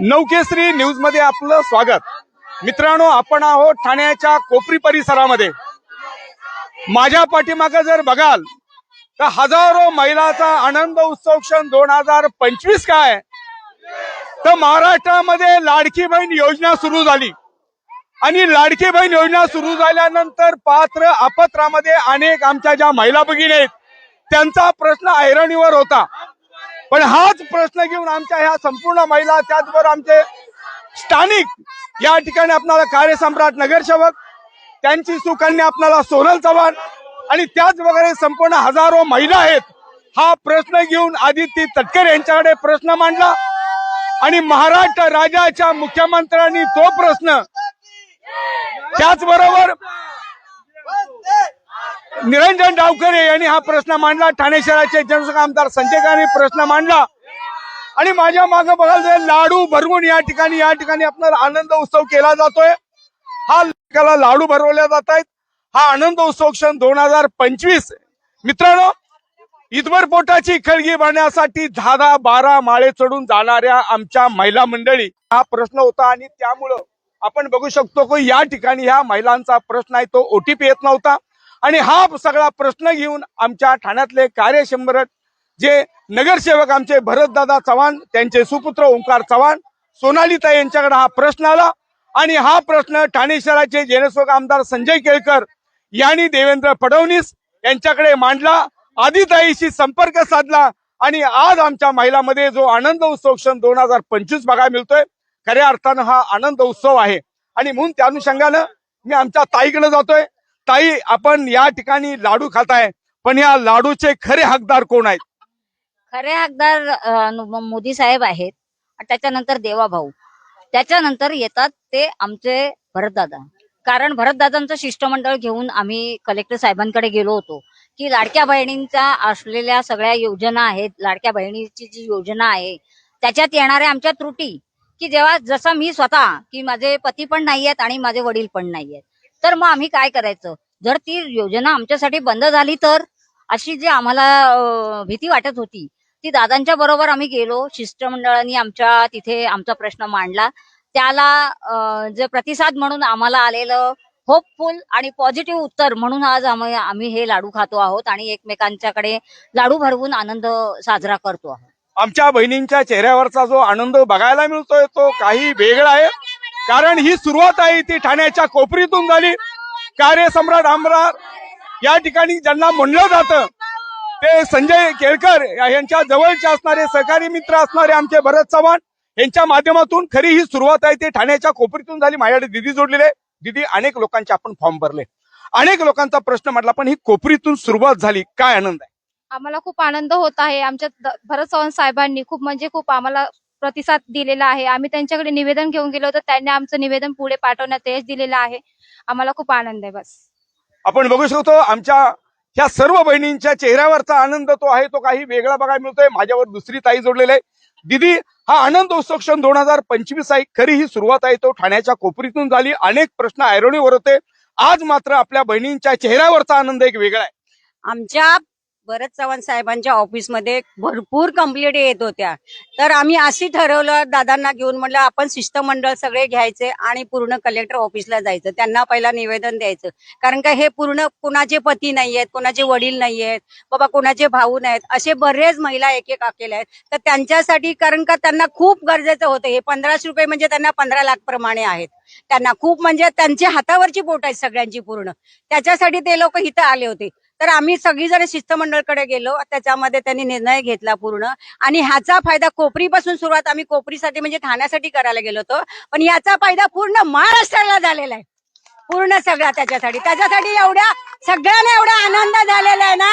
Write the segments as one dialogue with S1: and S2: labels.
S1: नौकेश्री न्यूजमध्ये आपलं स्वागत. मित्रांनो आपण आहोत ठाण्याच्या कोपरी परिसरामध्ये. माझ्या पाठीमागं जर बघाल तर हजारो महिलाचा आनंद उत्सव क्षण दोन हजार पंचवीस काय? तर महाराष्ट्रामध्ये लाडकी बहीण योजना सुरू झाली. आणि लाडकी बहीण योजना सुरू झाल्यानंतर पात्र अपत्रामध्ये अनेक आमच्या ज्या महिला भगिनी आहेत त्यांचा प्रश्न ऐरणीवर होता. पण हाच प्रश्न घेऊन आमच्या ह्या संपूर्ण महिला त्याचबरोबर आमचे स्थानिक या ठिकाणी आपल्याला कार्यसम्राट नगरसेवक त्यांची सुकन्या आपणाला सोनल चव्हाण आणि त्याच वगैरे संपूर्ण हजारो महिला आहेत हा प्रश्न घेऊन आदित्य तटकरे यांच्याकडे प्रश्न मांडला. आणि महाराष्ट्र राज्याच्या मुख्यमंत्र्यांनी तो प्रश्न त्याचबरोबर निरंजन डावकरे यांनी हा प्रश्न मांडला. ठाणे शहराचे जनसंघ आमदार संजय गांधी प्रश्न मांडला. आणि माझ्या मागे बघाल लाडू भरवून या ठिकाणी या ठिकाणी आपला आनंद उत्सव केला जातोय. हा त्याला लाडू भरवल्या जात आहेत. हा आनंद उत्सव क्षण दोन हजार पंचवीस. मित्रांनो ईदभर पोटाची खळगी भरण्यासाठी दहा दहा बारा माळे चढून जाणाऱ्या आमच्या महिला मंडळी हा प्रश्न होता. आणि त्यामुळं आपण बघू शकतो की या ठिकाणी ह्या महिलांचा प्रश्न आहे तो ओटीपी येत नव्हता. आणि हा सगळा प्रश्न घेऊन आमच्या ठाण्यातले कार्यशंभरक जे नगरसेवक आमचे भरतदादा चव्हाण त्यांचे सुपुत्र ओंकार चव्हाण सोनालीताई यांच्याकडे हा प्रश्न आला. आणि हा प्रश्न ठाणे शहराचे जनसेवक आमदार संजय केळकर यांनी देवेंद्र फडणवीस यांच्याकडे मांडला. आदिताईशी संपर्क साधला. आणि आज आमच्या महिलामध्ये जो आनंद उत्सव क्षण दोन हजार पंचवीस बघायला मिळतोय खऱ्या अर्थानं हा आनंद उत्सव आहे. आणि म्हणून त्या अनुषंगानं मी आमच्या ताईकडे जातोय. ताई आपण या ठिकाणी लाडू खाताय पण या लाडूचे खरे हकदार कोण आहेत?
S2: खरे हकदार मोदी साहेब आहेत. त्याच्यानंतर देवाभाऊ. त्याच्यानंतर येतात ते आमचे भरतदादा. कारण भरतदादांचं शिष्टमंडळ घेऊन आम्ही कलेक्टर साहेबांकडे गेलो होतो. की लाडक्या बहिणींच्या असलेल्या सगळ्या योजना आहेत लाडक्या बहिणीची जी योजना आहे त्याच्यात येणाऱ्या आमच्या त्रुटी. की जेव्हा जसं मी स्वतः की माझे पती पण नाही आहेत आणि माझे वडील पण नाही आहेत तर मग आम्ही काय करायचं? जर ती योजना आमच्यासाठी बंद झाली तर? अशी जी आम्हाला भीती वाटत होती. ती दादांच्या बरोबर आम्ही गेलो. शिष्टमंडळाने आमच्या तिथे आमचा प्रश्न मांडला. त्याला जे प्रतिसाद म्हणून आम्हाला आलेलं होपफुल आणि पॉझिटिव्ह उत्तर म्हणून आज आम्ही आम्ही हे लाडू खातो आहोत आणि एकमेकांच्याकडे लाडू भरवून आनंद साजरा करतो आहोत.
S1: आमच्या बहिणींच्या चेहऱ्यावरचा जो आनंद बघायला मिळतोय तो काही वेगळा आहे. कारण ही सुरुवात आहे ती ठाण्याच्या कोपरीतून झाली. कार्यसम्राट आमदार या ठिकाणी ज्यांना म्हणलं जातं ते संजय केळकर यांच्या जवळचे असणारे सहकारी मित्र असणारे आमचे भरत चव्हाण यांच्या माध्यमातून खरी ही सुरुवात आहे ते ठाण्याच्या कोपरीतून झाली. माझ्याकडे दिदी जोडलेले दिदी अनेक लोकांचे आपण फॉर्म भरले. अनेक लोकांचा प्रश्न म्हटला पण ही कोपरीतून सुरुवात झाली. काय आनंद आहे?
S3: आम्हाला खूप आनंद होत आहे. आमच्या भरत चव्हाण साहेबांनी खूप म्हणजे खूप आम्हाला प्रतिसाद दिलेला आहे. आम्ही त्यांच्याकडे निवेदन घेऊन गेलो होतो त्यांनी आमचं निवेदन पुढे पाठवण्यात यश दिलेलं आहे. आम्हाला खूप आनंद आहे बस.
S1: आपण बघू शकतो आमच्या ह्या सर्व बहिणींच्या चेहऱ्यावरचा आनंद तो आहे तो काही वेगळा बघायला मिळतोय. माझ्यावर दुसरी ताई जोडलेली आहे. दिदी हा आनंद उत्सव क्षण दोन हजार पंचवीस आहे. खरी ही सुरुवात आहे. तो ठाण्याच्या कोपरीतून झाली. अनेक प्रश्न ऐरणीवर होते. आज मात्र आपल्या बहिणींच्या चेहऱ्यावरचा आनंद एक वेगळा आहे.
S4: आमच्या भरत चव्हाण साहेबांच्या ऑफिसमध्ये भरपूर कंप्लेंट येत होत्या. तर आम्ही अशी ठरवलं दादांना घेऊन म्हटलं आपण शिष्टमंडळ सगळे घ्यायचे आणि पूर्ण कलेक्टर ऑफिसला जायचं. त्यांना पहिला निवेदन द्यायचं. कारण का हे पूर्ण कुणाचे पती नाही आहेत कुणाचे वडील नाही आहेत बाबा कुणाचे भाऊ नाहीत असे बरेच महिला एक एक आकेले आहेत. तर त्यांच्यासाठी कारण का त्यांना खूप गरजेचं होतं. हे पंधराशे रुपये म्हणजे त्यांना पंधरा लाख प्रमाणे आहेत. त्यांना खूप म्हणजे त्यांच्या हातावरची बोट आहेत सगळ्यांची पूर्ण. त्याच्यासाठी ते लोक इथं आले होते. तर आम्ही सगळीजण शिष्टमंडळकडे गेलो. त्याच्यामध्ये त्यांनी निर्णय घेतला पूर्ण. आणि ह्याचा फायदा कोपरीपासून सुरुवात आम्ही कोपरीसाठी म्हणजे ठाण्यासाठी करायला गेलो होतो. पण याचा फायदा पूर्ण महाराष्ट्राला झालेला आहे. पूर्ण सगळा त्याच्यासाठी. त्याच्यासाठी एवढ्या सगळ्यांना एवढा आनंद झालेला आहे ना.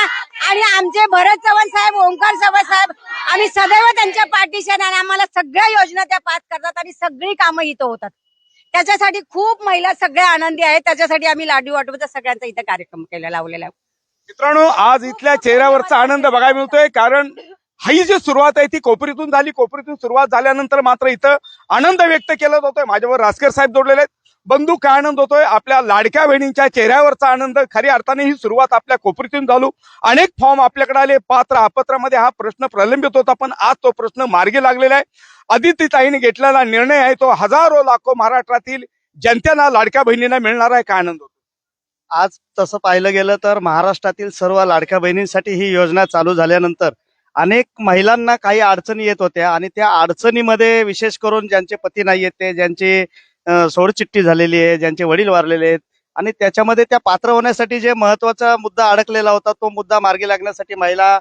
S4: आणि आमचे भरत चव्हाण साहेब ओंकार चव्हाण साहेब आम्ही सदैव त्यांच्या पाठीशी आणि आम्हाला सगळ्या योजना त्या पास करतात आणि सगळी कामं इथं होतात. त्याच्यासाठी खूप महिला सगळ्या आनंदी आहेत. त्याच्यासाठी आम्ही लाडू वाटूचा सगळ्यांचा इथं कार्यक्रम केला लावलेला आहे.
S1: मित्रांनो आज इथल्या चेहऱ्यावरचा आनंद बघायला मिळतोय कारण ही जी सुरुवात आहे ती कोपरीतून झाली. कोपरीतून सुरुवात झाल्यानंतर मात्र इथं आनंद व्यक्त केला जातोय. माझ्यावर रासकर साहेब जोडलेले आहेत. बंधू काय आनंद होतोय? आपल्या लाडक्या बहिणींच्या चेहऱ्यावरचा आनंद. खऱ्या अर्थाने ही सुरुवात आपल्या कोपरीतून झालो. अनेक फॉर्म आपल्याकडे आले. पात्र अपत्रामध्ये हा प्रश्न प्रलंबित होता पण आज तो प्रश्न मार्गी लागलेला आहे. आदित्यताईने घेतलेला निर्णय आहे तो हजारो लाखो महाराष्ट्रातील जनतेला लाडक्या बहिणींना मिळणार आहे. काय आनंद होतो
S5: आज तसं पाहिलं गेलं तर महाराष्ट्रातील सर्व लाडक्या बहिणींसाठी ही योजना चालू झाल्यानंतर अनेक महिलांना काही अडचणी येत होत्या आणि त्या अडचणीमध्ये विशेष करून ज्यांचे पती नाही आहेत ते ज्यांची सोडचिट्टी सोडचिठ्ठी झालेली आहे ज्यांचे वडील वारलेले आहेत आणि त्याच्यामध्ये त्या पात्र होण्यासाठी जे महत्त्वाचा मुद्दा अडकलेला होता तो मुद्दा मार्गी लागण्यासाठी महिला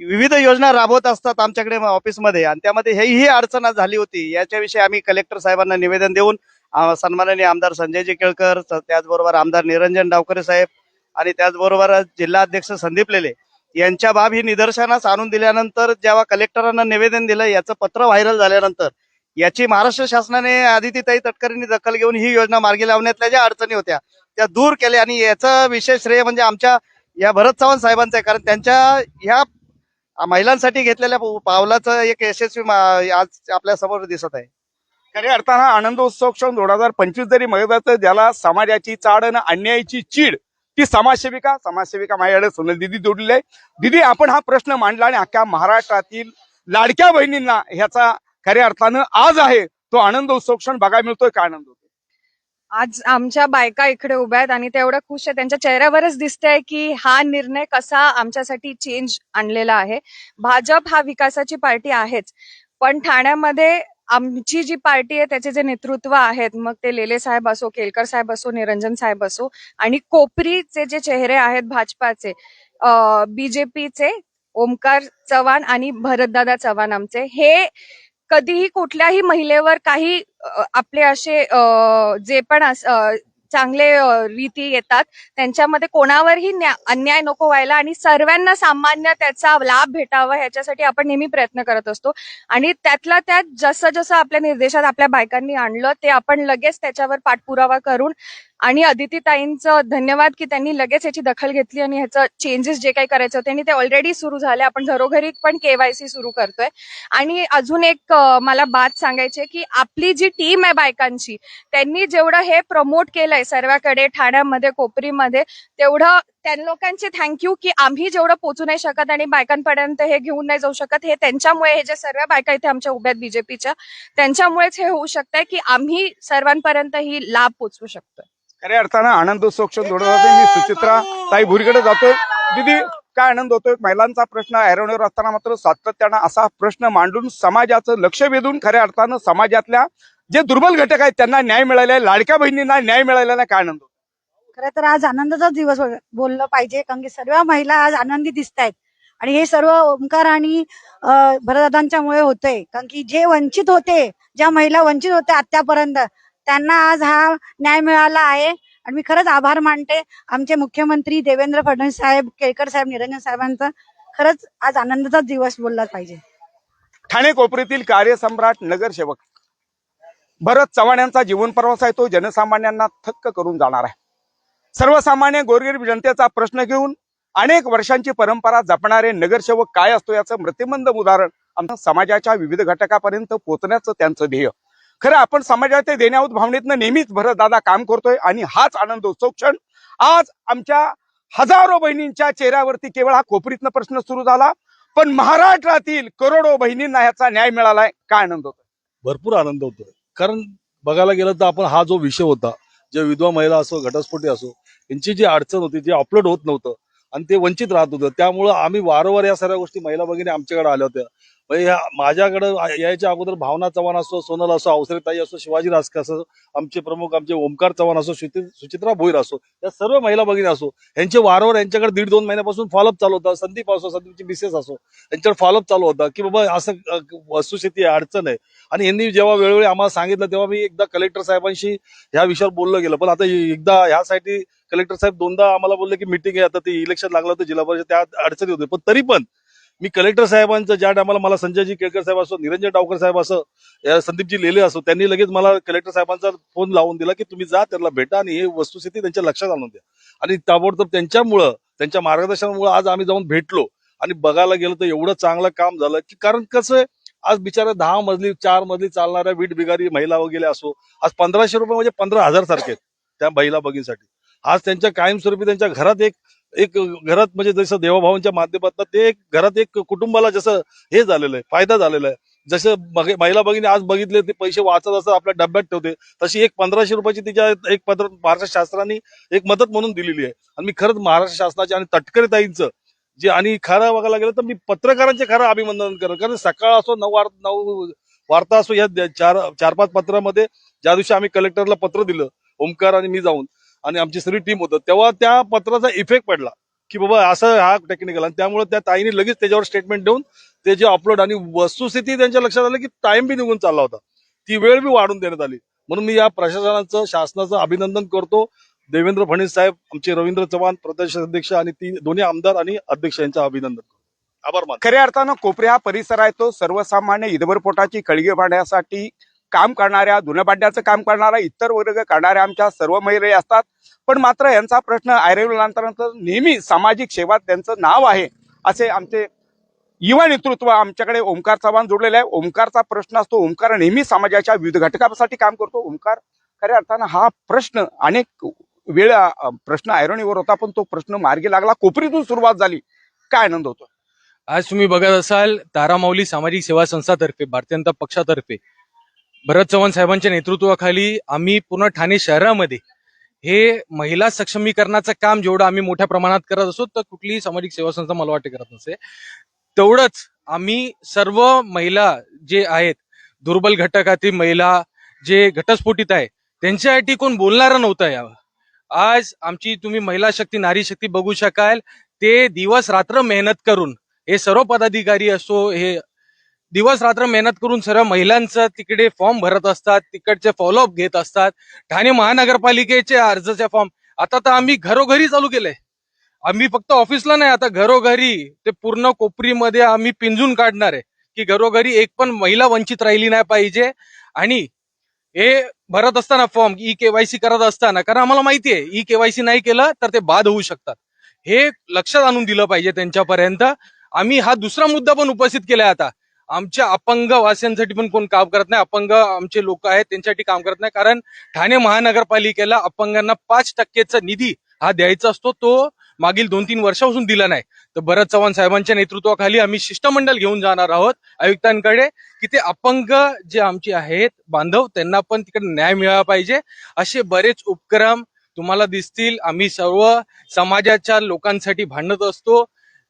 S5: विविध योजना राबवत असतात आमच्याकडे ऑफिसमध्ये आणि त्यामध्ये हेही अडचण झाली होती. याच्याविषयी आम्ही कलेक्टर साहेबांना निवेदन देऊन सन्माननीय आमदार संजयजी केळकर त्याचबरोबर आमदार निरंजन डावकरे साहेब आणि त्याचबरोबर जिल्हा अध्यक्ष संदीप लेले यांच्या बाब ही निदर्शनास आणून दिल्यानंतर जेव्हा कलेक्टरांना निवेदन दिलं याचं पत्र व्हायरल झाल्यानंतर याची महाराष्ट्र शासनाने आदित्यताई तटकरेंनी दखल घेऊन ही योजना मार्गी लावण्यातल्या ज्या अडचणी होत्या त्या दूर केल्या आणि याचं विशेष श्रेय म्हणजे आमच्या या भरत चव्हाण साहेबांचं आहे. कारण त्यांच्या ह्या महिलांसाठी घेतलेल्या पावलाचं एक यशस्वी आज आपल्यासमोर दिसत आहे.
S1: खऱ्या अर्थानं आनंदोत्सव क्षण दोन हजार पंचवीस जरी म्हणत ज्याला समाजाची चाड आणि अन्यायाची चीड ती समाजसेविका समाजसेविका माझ्याकडे सोनल दिदी जोडलेली आहे. दिदी आपण हा प्रश्न मांडला आणि अख्ख्या महाराष्ट्रातील लाडक्या बहिणींना ह्याचा खऱ्या अर्थानं आज आहे तो आनंद उत्सव क्षण बघायला मिळतोय का आनंद? होतो
S6: आज आमच्या बायका इकडे उभ्या आहेत आणि त्या एवढ्या खुश आहेत त्यांच्या चेहऱ्यावरच दिसतंय की हा निर्णय कसा आमच्यासाठी चेंज आणलेला आहे. भाजप हा विकासाची पार्टी आहेच. पण ठाण्यामध्ये आमची जी पार्टी आहे त्याचे जे नेतृत्व आहेत मग ते लेले साहेब असो केलकर साहेब असो निरंजन साहेब असो आणि कोपरीचे जे चेहरे आहेत भाजपाचे बीजेपीचे ओमकार चव्हाण आणि भरतदादा चव्हाण आमचे हे कधीही कुठल्याही महिलेवर काही आपले असे जे पण अस- चांगले रीती येतात. त्यांच्यामध्ये कोणावरही न्या- अन्याय नको व्हायला आणि सर्वांना सामान्य त्याचा लाभ भेटावा ह्याच्यासाठी आपण नेहमी प्रयत्न करत असतो. आणि त्यातला त्यात जसं जसं आपल्या निर्देशात आपल्या बायकांनी आणलं ते आपण लगेच त्याच्यावर पाठपुरावा करून आणि अदितीताईंचं धन्यवाद की त्यांनी लगेच याची दखल घेतली आणि ह्याचं चेंजेस जे काही करायचे होते आणि ते ऑलरेडी सुरू झाले. आपण घरोघरी पण केवायसी सुरू करतोय. आणि अजून एक मला बात सांगायची की आपली जी टीम आहे बायकांची त्यांनी जेवढं हे प्रमोट केलंय सर्वांकडे ठाण्यामध्ये कोपरीमध्ये तेवढं त्या लोकांचे थँक्यू की आम्ही जेवढं पोचू नाही शकत आणि बायकांपर्यंत हे घेऊन नाही जाऊ शकत हे त्यांच्यामुळे हे जे सर्व बायका इथे आमच्या उभ्यात बीजेपीच्या त्यांच्यामुळेच हे होऊ शकतंय की आम्ही सर्वांपर्यंत ही लाभ पोचवू शकतोय.
S1: खऱ्या अर्थानं आनंदोत्सव दोन हजार मी सुचित्रा ताई भुरीकडे जातोय. दिदी काय आनंद होतोय? महिलांचा प्रश्न ऐरवण्यावर असताना मात्र सातत्यानं असा प्रश्न मांडून समाजाचं लक्ष वेधून खऱ्या अर्थानं समाजातल्या जे दुर्बल घटक आहेत त्यांना न्याय मिळालेला लाडक्या बहिणींना न्याय मिळालेला आहे काय आनंद
S7: खरं तर आज आनंदाचाच दिवस बोललं पाहिजे कारण की सर्व महिला आज आनंदी दिसत आहेत. आणि हे सर्व ओंकार आणि भरदादांच्यामुळे होतंय. कारण की जे वंचित होते ज्या महिला वंचित होत्या आतापर्यंत त्यांना आज हा न्याय मिळाला आहे. आणि मी खरंच आभार मानते. आमचे मुख्यमंत्री देवेंद्र फडणवीस साहेब केळकर साहेब निरंजन साहेबांचा खरंच आज आनंदाचा दिवस बोलला पाहिजे.
S1: ठाणे कोपरीतील कार्यसम्राट नगरसेवक भरत चव्हाण यांचा जीवन प्रवास आहे. तो जनसामान्यांना थक्क करून जाणार आहे. सर्वसामान्य गोरगरीब जनतेचा प्रश्न घेऊन अनेक वर्षांची परंपरा जपणारे नगरसेवक काय असतो याचं मृत्युमंद उदाहरण आमच्या समाजाच्या विविध घटकापर्यंत पोहोचण्याचं त्यांचं ध्येय. खरं आपण समाजाच्या देण्याऊत भावनेतनं नेहमीच भरत दादा काम करतोय आणि हाच आनंदोत्सव क्षण. आज आमच्या हजारो बहिणींच्या चेहऱ्यावरती केवळ हा कोपरीतनं प्रश्न सुरू झाला पण महाराष्ट्रातील करोडो बहिणींना ह्याचा न्याय मिळालाय. काय आनंद होतो
S8: भरपूर आनंद होतोय. कारण बघायला गेलं तर आपण हा जो विषय होता जे विधवा महिला असो घटस्फोटी असो यांची जी अडचण होती जे अपलोड होत नव्हतं आणि ते वंचित राहत होतं. त्यामुळं आम्ही वारंवार या सगळ्या गोष्टी महिला भगिनी आमच्याकडे आल्या होत्या. म्हणजे माझ्याकडे यायच्या अगोदर भावना चव्हाण असो सोनल असो अवसरेताई असो शिवाजी रासके असो आमचे प्रमुख आमचे ओमकार चव्हाण असो सुचित्रा भोईर असो या सर्व महिला भगिनी असो यांचे वारंवार यांच्याकडे दीड दोन महिन्यापासून फॉलोअप चालू होता. संदीप असो संदीपची मिसेस असो यांच्याकडे फॉलोअप चालू होता की बाबा असं वस्तुस्थिती आहे अडचण आहे. आणि यांनी जेव्हा वेळोवेळी आम्हाला सांगितलं तेव्हा मी एकदा कलेक्टर साहेबांशी ह्या विषयावर बोललं गेलं. पण आता एकदा ह्यासाठी कलेक्टर साहेब दोनदा आम्हाला बोलले की मिटिंग आहे. आता ते इलेक्शन लागलं होतं जिल्हा परिषद त्या अडचणी होते. पण तरी पण मी कलेक्टर साहेबांचं ज्या टायमाला मला संजयजी केळकर साहेब असो निरंजन डावकर साहेब असो संदीपजी लेले असो त्यांनी लगेच मला कलेक्टर साहेबांचा फोन लावून दिला की तुम्ही जा त्याला भेटा आणि हे वस्तुस्थिती त्यांच्या लक्षात आणून द्या. आणि ताबडतोब त्यांच्यामुळं त्यांच्या मार्गदर्शनामुळे आज आम्ही जाऊन भेटलो आणि बघायला गेलो तर एवढं चांगलं काम झालं की कारण कसं आहे आज बिचारा दहा मजली चार मजली चालणाऱ्या वीट बिगारी महिला वगैरे असो आज पंधराशे रुपये म्हणजे पंधरा हजार सारखे आहेत त्या महिला बघींसाठी. आज त्यांच्या कायमस्वरूपी त्यांच्या घरात एक एक घरात म्हणजे जसं देवाभावांच्या माध्यमातून ते एक घरात एक कुटुंबाला जसं हे झालेलं आहे फायदा झालेला आहे. जसं महिला भगिनी आज बघितले ते पैसे वाचत असं आपल्या डब्यात ठेवते तशी एक पंधराशे रुपयाची तिच्या एक पत्र महाराष्ट्र शासनाने एक मदत म्हणून दिलेली आहे. आणि मी खरंच महाराष्ट्र शासनाचे आणि तटकरे ताईंचं जे आणि खरं बघायला गेलं तर मी पत्रकारांचे खरं अभिनंदन करेन कारण सकाळ असो नऊ वार नऊ वार्ता असो या चार चार पाच पत्रामध्ये ज्या दिवशी आम्ही कलेक्टरला पत्र दिलं ओमकार आणि मी जाऊन आणि आमची सगळी टीम होतं. तेव्हा त्या पत्राचा इफेक्ट पडला की बाबा असं हा टेक्निकल आणि त्यामुळे त्या ताईने लगेच त्याच्यावर स्टेटमेंट देऊन ते जे अपलोड आणि वस्तुस्थिती त्यांच्या लक्षात आलं की टाइम बी निघून चालला होता. ती वेळ बी वाढून देण्यात आली. म्हणून मी या प्रशासनाचं शासनाचं अभिनंदन करतो. देवेंद्र फडणवीस साहेब आमचे रवींद्र चव्हाण प्रदेश अध्यक्ष आणि ती दोन्ही आमदार आणि अध्यक्ष यांचं अभिनंदन आभार मान
S1: खऱ्या अर्थानं कोपऱ्या परिसर आहे तो. सर्वसामान्य इदभर पोटाची कळगी पाहण्यासाठी काम करणाऱ्या धुणभांड्याचं काम करणारा इतर वर्ग करणाऱ्या आमच्या सर्व महिला असतात. पण मात्र यांचा प्रश्न आयरविलांतर नेहमी सामाजिक सेवा त्यांचं नाव आहे असे आमचे युवा नेतृत्व आमच्याकडे ओंकार चव्हाण जोडलेले आहे. ओंकारचा प्रश्न असतो ओंकार नेहमी समाजाच्या विविध घटकासाठी काम करतो. ओंकार खऱ्या अर्थानं हा प्रश्न अनेक वेळा प्रश्न आयरणीवर होता पण तो प्रश्न मार्गी लागला. कोपरीतून सुरुवात झाली. काय आनंद होतो?
S9: आज तुम्ही बघत असाल तारामाऊली सामाजिक सेवा संस्थातर्फे भारतीय जनता पक्षातर्फे भरत चव्हाण साहेबांच्या नेतृत्वाखाली आम्ही पूर्ण ठाणे शहरामध्ये हे महिला सक्षमीकरणाचं काम जेवढं आम्ही मोठ्या प्रमाणात करत असो तर कुठलीही सामाजिक सेवा संस्था मला वाटते करत नसे. तेवढंच आम्ही सर्व महिला जे आहेत दुर्बल घटकातील महिला जे घटस्फोटित आहे त्यांच्यासाठी कोण बोलणारं नव्हतं यावं. आज आमची तुम्ही महिला शक्ती नारी शक्ती बघू शकाल ते दिवस रात्र मेहनत करून हे सर्व पदाधिकारी असो हे दिवस रात्र मेहनत करून सर्व महिलांचं तिकडे फॉर्म भरत असतात तिकडचे फॉलोअप घेत असतात. ठाणे महानगरपालिकेचे अर्जचे फॉर्म. आता तर आम्ही घरोघरी चालू केलंय. आम्ही फक्त ऑफिसला नाही आता घरोघरी ते पूर्ण कोपरीमध्ये आम्ही पिंजून काढणार आहे की घरोघरी एक पण महिला वंचित राहिली नाही पाहिजे. आणि हे भरत असताना फॉर्म ई केवायसी करत असताना कारण आम्हाला माहिती आहे ई केवायसी नाही केलं तर ते बाद होऊ शकतात. हे लक्षात आणून दिलं पाहिजे त्यांच्यापर्यंत. आम्ही हा दुसरा मुद्दा पण उपस्थित केलाय आता. आमच्या अपंग वासियांसाठी पण कोण काम करत नाही. अपंग आमचे लोक आहेत त्यांच्यासाठी काम करत नाही. कारण ठाणे महानगरपालिकेला अपंगांना पाच टक्केचा निधी हा द्यायचा असतो. तो मागील दोन तीन वर्षापासून दिला नाही. तर भरत चव्हाण साहेबांच्या नेतृत्वाखाली आम्ही शिष्टमंडळ घेऊन जाणार आहोत आयुक्तांकडे की ते अपंग जे आमचे आहेत बांधव त्यांना पण तिकडे न्याय मिळाला पाहिजे. असे बरेच उपक्रम तुम्हाला दिसतील. आम्ही सर्व समाजाच्या लोकांसाठी भांडत असतो.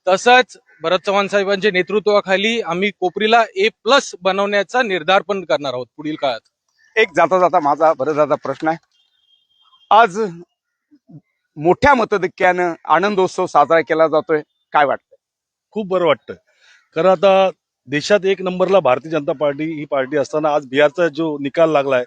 S9: तसंच भरत चव्हाण साहेबांच्या नेतृत्वाखाली आम्ही कोपरीला ए प्लस बनवण्याचा निर्धार पण करणार आहोत पुढील काळात.
S1: एक जाता जाता माझा बरेचदा प्रश्न आहे. आज मोठ्या मतधक्क्यानं आनंदोत्सव साजरा केला जातोय. काय वाटतं
S8: खूप बरं वाटतं कारण आता देशात एक नंबरला भारतीय जनता पार्टी ही पार्टी असताना आज बिहारचा जो निकाल लागलाय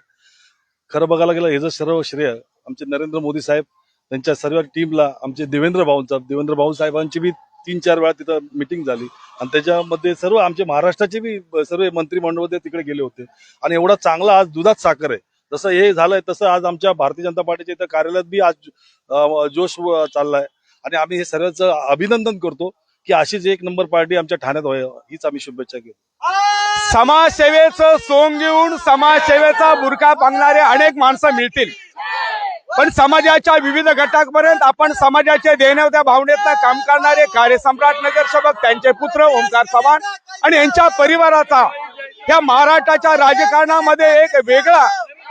S8: खरं बघायला गेलं ह्याचं सर्व श्रेय आमचे नरेंद्र मोदी साहेब त्यांच्या सर्व टीमला आमचे देवेंद्र भाऊंचा देवेंद्र भाऊ साहेबांची बी तीन चार वेळा तिथं मिटिंग झाली. आणि त्याच्यामध्ये सर्व आमचे महाराष्ट्राचे बी सर्व मंत्रिमंडळ होते तिकडे गेले होते. आणि एवढा चांगला आज दुधात साखर आहे. जसं हे झालंय तसं आज आमच्या भारतीय जनता पार्टीच्या इथं कार्यालयात बी आज जोश चाललाय. आणि आम्ही हे सर्वच अभिनंदन करतो की अशीच एक नंबर पार्टी आमच्या ठाण्यात व्हाय हीच आम्ही शुभेच्छा घेतो.
S1: समाजसेवेचं सोंग घेऊन समाजसेवेचा बुरखा पांगणारे अनेक माणसं मिळतील. पण समाजाच्या विविध गटापर्यंत आपण समाजाच्या देणवत्या भावनेतनं काम करणारे कार्यसम्राट नगरसेवक त्यांचे पुत्र ओंकार चव्हाण आणि यांच्या परिवाराचा या महाराष्ट्राच्या राजकारणामध्ये एक वेगळा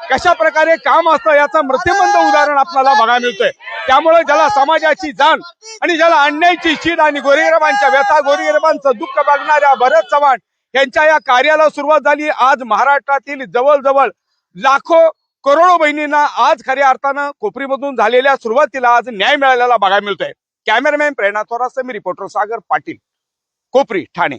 S1: कशा प्रकारे काम असतं याचं मृत्यूमंद उदाहरण आपल्याला बघायला मिळतंय. त्यामुळे ज्याला समाजाची जाण आणि ज्याला अन्यायची चीड आणि गोरगरिबांच्या व्यथा गोरगरिबांचं दुःख बघणाऱ्या भरत चव्हाण यांच्या या कार्याला सुरुवात झाली आज महाराष्ट्रातील जवळजवळ लाखो करोडो बहिणींना आज खऱ्या अर्थानं कोपरीमधून झालेल्या सुरुवातीला आज न्याय मिळालेला बघायला मिळतोय. कॅमेरामॅन प्रेरणा थोरात मी रिपोर्टर सागर पाटील कोपरी ठाणे.